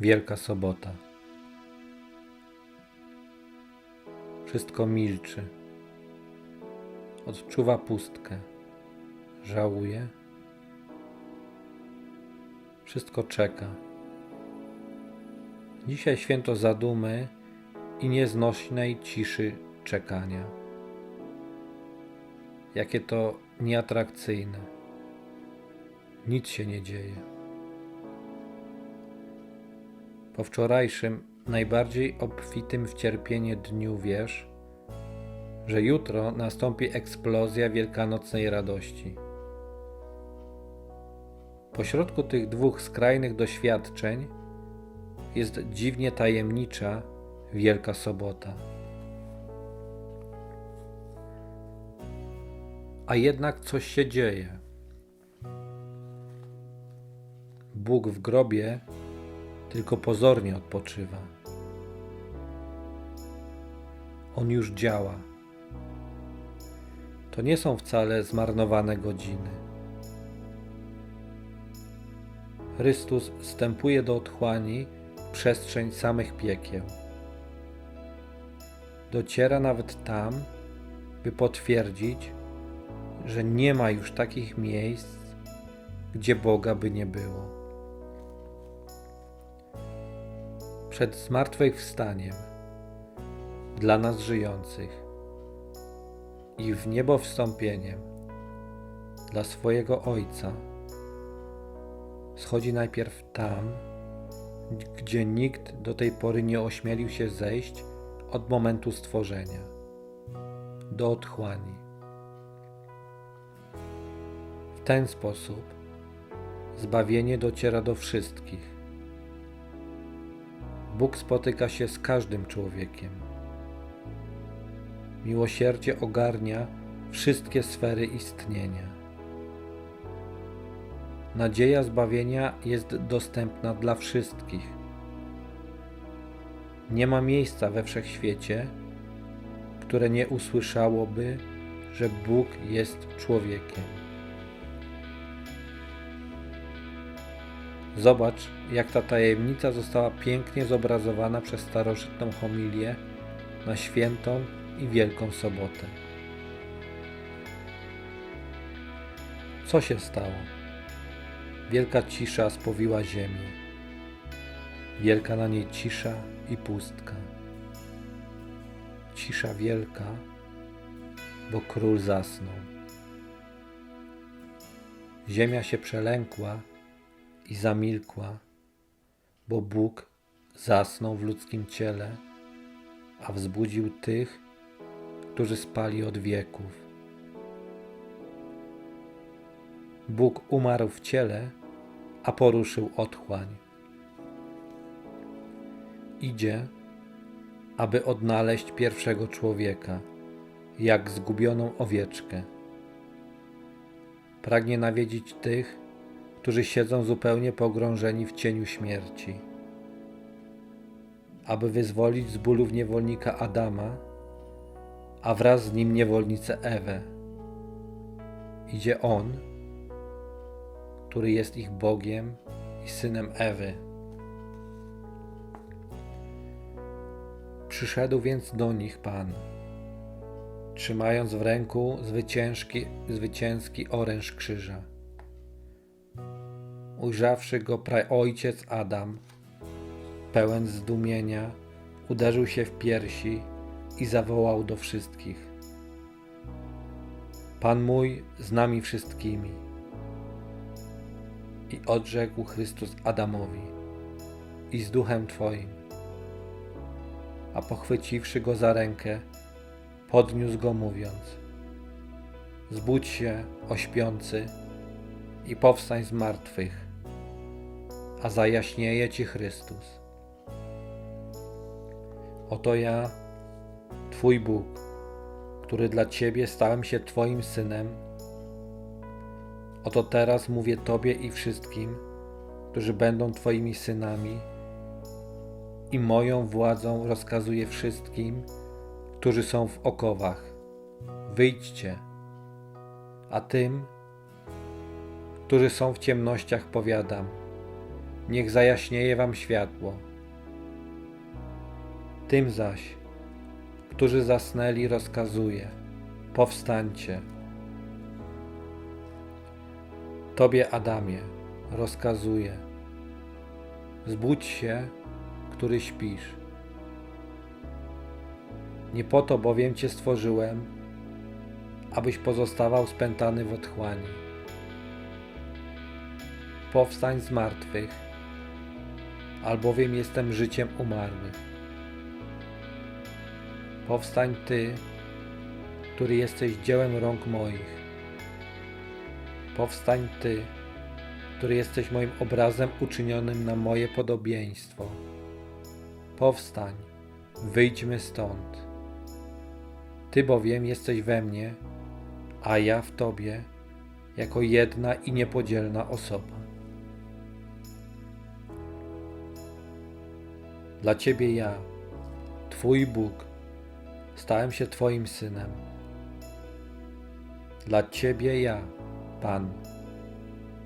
Wielka Sobota. Wszystko milczy. Odczuwa pustkę. Żałuje. Wszystko czeka. Dzisiaj święto zadumy i nieznośnej ciszy czekania. Jakie to nieatrakcyjne. Nic się nie dzieje. Po wczorajszym, najbardziej obfitym w cierpienie dniu wiesz, że jutro nastąpi eksplozja wielkanocnej radości. Pośrodku tych dwóch skrajnych doświadczeń jest dziwnie tajemnicza Wielka Sobota. A jednak coś się dzieje. Bóg w grobie tylko pozornie odpoczywa. On już działa. To nie są wcale zmarnowane godziny. Chrystus wstępuje do otchłani w przestrzeń samych piekieł. Dociera nawet tam, by potwierdzić, że nie ma już takich miejsc, gdzie Boga by nie było. Przed zmartwychwstaniem dla nas żyjących i w niebo wstąpieniem dla swojego Ojca schodzi najpierw tam, gdzie nikt do tej pory nie ośmielił się zejść od momentu stworzenia do otchłani. W ten sposób zbawienie dociera do wszystkich. Bóg spotyka się z każdym człowiekiem. Miłosierdzie ogarnia wszystkie sfery istnienia. Nadzieja zbawienia jest dostępna dla wszystkich. Nie ma miejsca we wszechświecie, które nie usłyszałoby, że Bóg jest człowiekiem. Zobacz, jak ta tajemnica została pięknie zobrazowana przez starożytną homilię na świętą i wielką sobotę. Co się stało? Wielka cisza spowiła ziemię. Wielka na niej cisza i pustka. Cisza wielka, bo król zasnął. Ziemia się przelękła i zamilkła, bo Bóg zasnął w ludzkim ciele, a wzbudził tych, którzy spali od wieków. Bóg umarł w ciele, a poruszył otchłań. Idzie, aby odnaleźć pierwszego człowieka, jak zgubioną owieczkę. Pragnie nawiedzić tych, którzy siedzą zupełnie pogrążeni w cieniu śmierci. Aby wyzwolić z bólów niewolnika Adama, a wraz z nim niewolnicę Ewę. Idzie On, który jest ich Bogiem i synem Ewy. Przyszedł więc do nich Pan, trzymając w ręku zwycięski, zwycięski oręż krzyża. Ujrzawszy go praojciec Adam, pełen zdumienia, uderzył się w piersi i zawołał do wszystkich: Pan mój z nami wszystkimi. I odrzekł Chrystus Adamowi: I z duchem Twoim. A pochwyciwszy go za rękę, podniósł go, mówiąc: Zbudź się, ośpiący, i powstań z martwych, a zajaśnieje ci Chrystus. Oto ja, Twój Bóg, który dla Ciebie stałem się Twoim synem. Oto teraz mówię Tobie i wszystkim, którzy będą Twoimi synami, i moją władzą rozkazuję wszystkim, którzy są w okowach: wyjdźcie, a tym, którzy są w ciemnościach, powiadam: niech zajaśnieje wam światło. Tym zaś, którzy zasnęli, rozkazuje: powstańcie. Tobie, Adamie, rozkazuję: zbudź się, który śpisz. Nie po to bowiem Cię stworzyłem, abyś pozostawał spętany w otchłani. Powstań z martwych, albowiem jestem życiem umarłych. Powstań Ty, który jesteś dziełem rąk moich. Powstań Ty, który jesteś moim obrazem uczynionym na moje podobieństwo. Powstań, wyjdźmy stąd. Ty bowiem jesteś we mnie, a ja w Tobie, jako jedna i niepodzielna osoba. Dla Ciebie ja, Twój Bóg, stałem się Twoim synem. Dla Ciebie ja, Pan,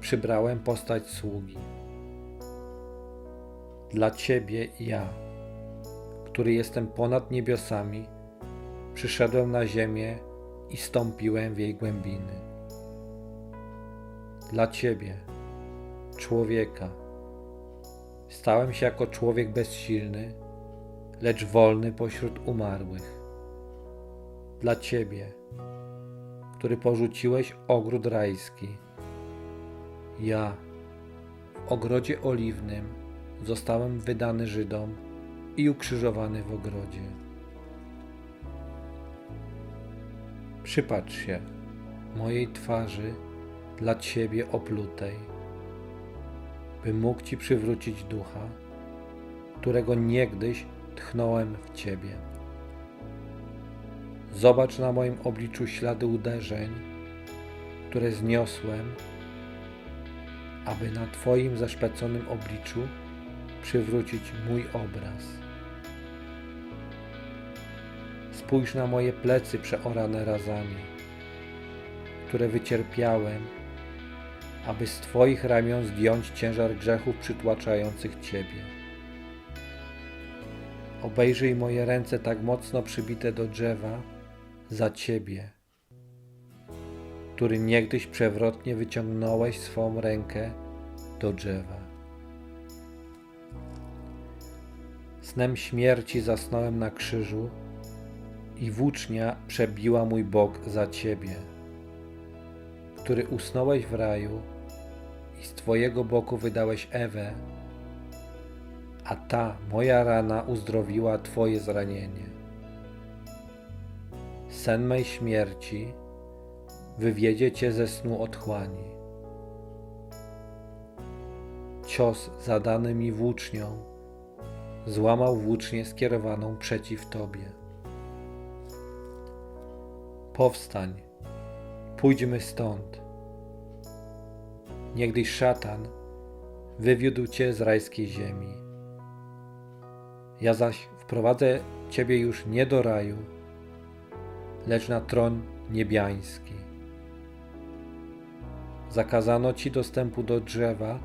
przybrałem postać sługi. Dla Ciebie ja, który jestem ponad niebiosami, przyszedłem na ziemię i stąpiłem w jej głębiny. Dla Ciebie, człowieka, stałem się jako człowiek bezsilny, lecz wolny pośród umarłych. Dla Ciebie, który porzuciłeś ogród rajski, ja w ogrodzie oliwnym zostałem wydany Żydom i ukrzyżowany w ogrodzie. Przypatrz się mojej twarzy dla Ciebie oplutej, by mógł Ci przywrócić ducha, którego niegdyś tchnąłem w Ciebie. Zobacz na moim obliczu ślady uderzeń, które zniosłem, aby na Twoim zaszpeconym obliczu przywrócić mój obraz. Spójrz na moje plecy przeorane razami, które wycierpiałem, aby z Twoich ramion zdjąć ciężar grzechów przytłaczających Ciebie. Obejrzyj moje ręce tak mocno przybite do drzewa za Ciebie, który niegdyś przewrotnie wyciągnąłeś swą rękę do drzewa. Snem śmierci zasnąłem na krzyżu i włócznia przebiła mój bok za Ciebie, który usnąłeś w raju i z Twojego boku wydałeś Ewę, a ta moja rana uzdrowiła Twoje zranienie. Sen mej śmierci wywiedzie Cię ze snu otchłani. Cios zadany mi włócznią złamał włócznię skierowaną przeciw Tobie. Powstań, pójdźmy stąd. Niegdyś szatan wywiódł Cię z rajskiej ziemi. Ja zaś wprowadzę Ciebie już nie do raju, lecz na tron niebiański. Zakazano Ci dostępu do drzewa,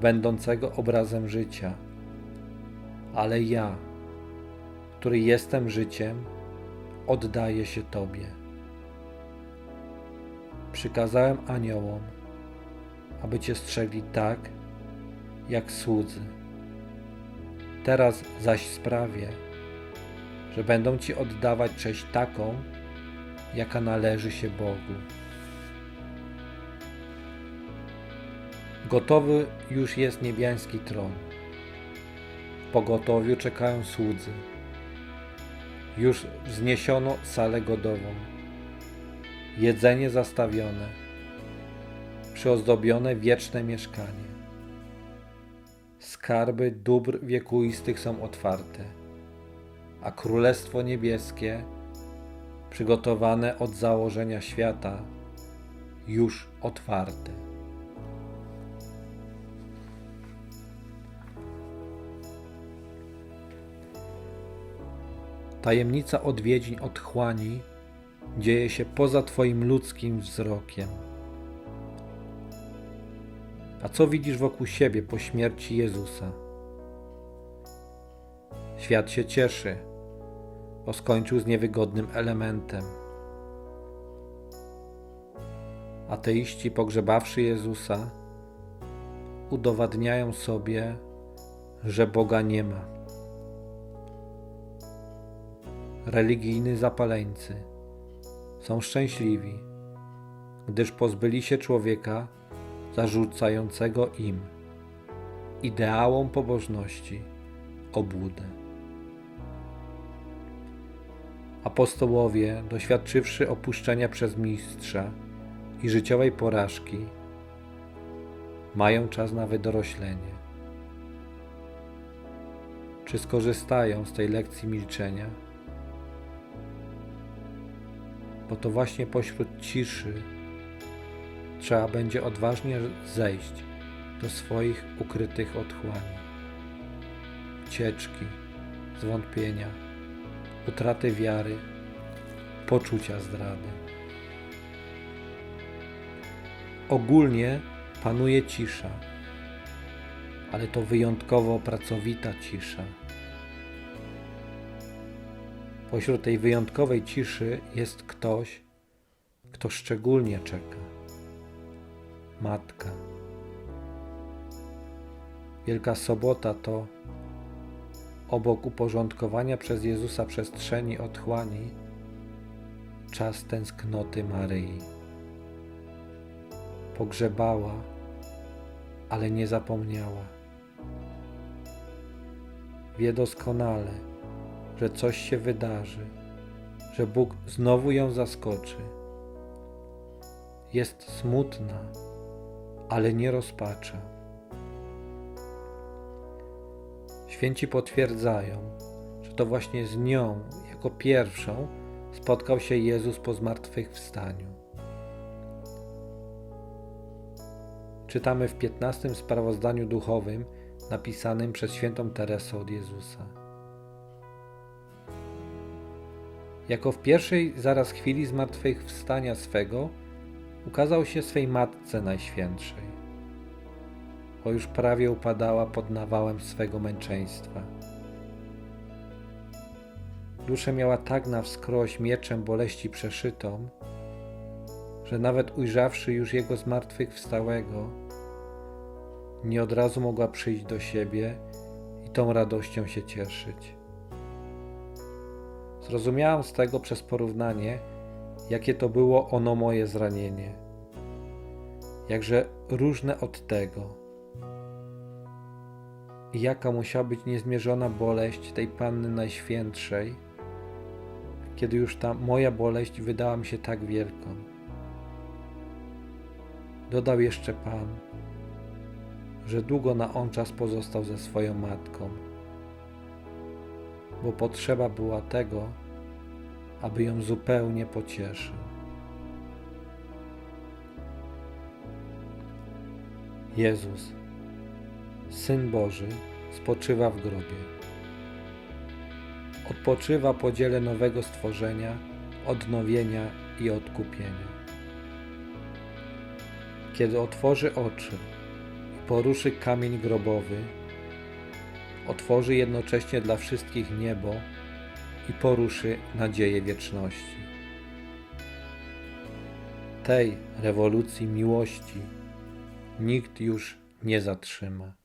będącego obrazem życia, ale ja, który jestem życiem, oddaję się Tobie. Przykazałem aniołom, aby Cię strzegli tak, jak słudzy. Teraz zaś sprawię, że będą Ci oddawać cześć taką, jaka należy się Bogu. Gotowy już jest niebiański tron. W pogotowiu czekają słudzy. Już wzniesiono salę godową. Jedzenie zastawione, przyozdobione wieczne mieszkanie. Skarby dóbr wiekuistych są otwarte, a Królestwo Niebieskie, przygotowane od założenia świata, już otwarte. Tajemnica odwiedzin otchłani dzieje się poza Twoim ludzkim wzrokiem. A co widzisz wokół siebie po śmierci Jezusa? Świat się cieszy, bo skończył z niewygodnym elementem. Ateiści pogrzebawszy Jezusa udowadniają sobie, że Boga nie ma. Religijni zapaleńcy są szczęśliwi, gdyż pozbyli się człowieka zarzucającego im ideałom pobożności obłudę. Apostołowie, doświadczywszy opuszczenia przez mistrza i życiowej porażki, mają czas na wydoroślenie. Czy skorzystają z tej lekcji milczenia? Bo to właśnie pośród ciszy trzeba będzie odważnie zejść do swoich ukrytych otchłani, ucieczki, zwątpienia, utraty wiary, poczucia zdrady. Ogólnie panuje cisza, ale to wyjątkowo pracowita cisza. Pośród tej wyjątkowej ciszy jest ktoś, kto szczególnie czeka. Matka. Wielka Sobota to obok uporządkowania przez Jezusa przestrzeni otchłani czas tęsknoty Maryi. Pogrzebała, ale nie zapomniała. Wie doskonale, że coś się wydarzy, że Bóg znowu ją zaskoczy. Jest smutna, ale nie rozpacza. Święci potwierdzają, że to właśnie z nią, jako pierwszą, spotkał się Jezus po zmartwychwstaniu. Czytamy w 15 sprawozdaniu duchowym napisanym przez świętą Teresę od Jezusa. Jako w pierwszej zaraz chwili zmartwychwstania swego ukazał się swej Matce Najświętszej, bo już prawie upadała pod nawałem swego męczeństwa. Duszę miała tak na wskroś mieczem boleści przeszytą, że nawet ujrzawszy już jego zmartwychwstałego, nie od razu mogła przyjść do siebie i tą radością się cieszyć. Zrozumiałam z tego przez porównanie, jakie to było ono moje zranienie. Jakże różne od tego. I jaka musiała być niezmierzona boleść tej Panny Najświętszej, kiedy już ta moja boleść wydała mi się tak wielką. Dodał jeszcze Pan, że długo na on czas pozostał ze swoją matką, bo potrzeba była tego, aby ją zupełnie pocieszył. Jezus, Syn Boży, spoczywa w grobie. Odpoczywa po dziele nowego stworzenia, odnowienia i odkupienia. Kiedy otworzy oczy i poruszy kamień grobowy, otworzy jednocześnie dla wszystkich niebo i poruszy nadzieję wieczności. Tej rewolucji miłości nikt już nie zatrzyma.